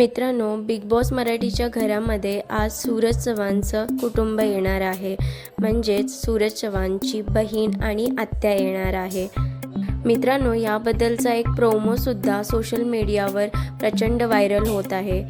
मित्रांनो big boss मराठीच्या घरामध्ये आज सूरज चव्हाणचं कुटुंब येणार आहे. म्हणजेच सूरज चव्हाणची बहीण आणि आत्या येणार आहे. मित्रांनो याबद्दलचा एक प्रोमोसुद्धा सोशल मीडियावर प्रचंड व्हायरल होत आहे.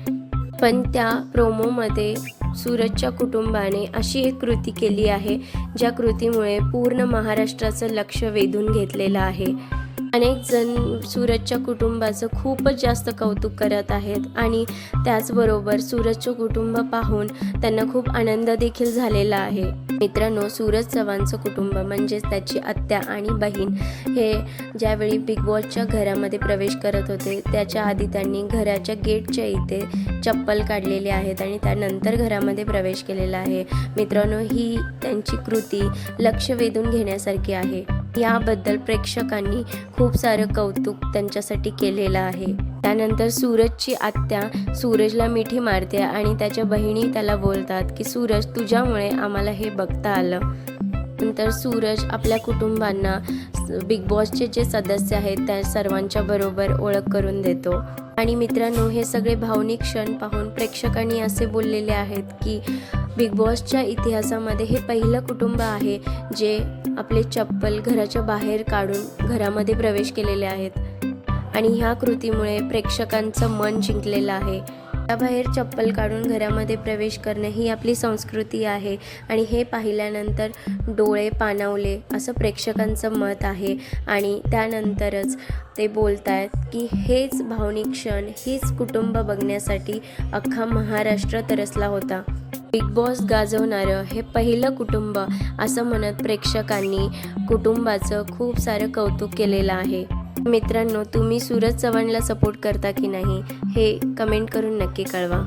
पण त्या प्रोमोमध्ये सूरजच्या कुटुंबाने अशी एक कृती केली आहे ज्या कृतीमुळे पूर्ण महाराष्ट्राचं लक्ष वेधून घेतलेलं आहे. अनेक जण सूरजच्या कुटुंबाचं खूपच जास्त कौतुक करत आहेत आणि त्याचबरोबर सूरजचं कुटुंब पाहून त्यांना खूप आनंद देखील झालेला आहे. मित्रांनो सूरज चव्हाणचं कुटुंब म्हणजेच त्याची आत्या आणि बहीण हे ज्यावेळी बिग बॉसच्या घरामध्ये प्रवेश करत होते त्याच्या आधी त्यांनी घराच्या गेटच्या इथे चप्पल काढलेली आहेत आणि त्यानंतर घरामध्ये प्रवेश केलेला आहे. मित्रांनो ही त्यांची कृती लक्ष वेधून घेण्यासारखी आहे. याबद्दल प्रेक्षकांनी खूप सारं कौतुक त्यांच्यासाठी केलेलं आहे. त्यानंतर सूरजची आत्या सूरजला मिठी मारते आणि त्याच्या बहिणी त्याला बोलतात की सूरज तुझ्यामुळे आम्हाला हे बघता आलं. नंतर सूरज आपल्या कुटुंबांना बिग बॉसचे जे सदस्य आहेत त्या सर्वांच्या बरोबर ओळख करून देतो. आणि मित्रांनो हे सगळे भावनिक क्षण पाहून प्रेक्षकांनी असे बोललेले आहेत की बिग बॉसच्या इतिहासामध्ये हे पहिलं कुटुंब आहे जे आपले चप्पल घराच्या बाहेर काढून घरामध्ये प्रवेश केलेले आहेत. आणि ह्या कृतीमुळे प्रेक्षकांचं मन जिंकलेलं आहे. त्याबाहेर चप्पल काढून घरामध्ये प्रवेश करणं ही आपली संस्कृती आहे. आणि हे पाहिल्यानंतर डोळे पाणावले असं प्रेक्षकांचं मत आहे. आणि त्यानंतरच ते बोलत आहेत की हेच भावनिक क्षण हीच कुटुंब बघण्यासाठी अख्खा महाराष्ट्र तरसला होता. बिग बॉस गाजवणारं हे पहिलं कुटुंब असं म्हणत प्रेक्षकांनी कुटुंबाचं खूप सारं कौतुक केलेलं आहे. मित्रांनो तुम्ही सूरज चव्हाणला सपोर्ट करता की नाही हे कमेंट करून नक्की कळवा.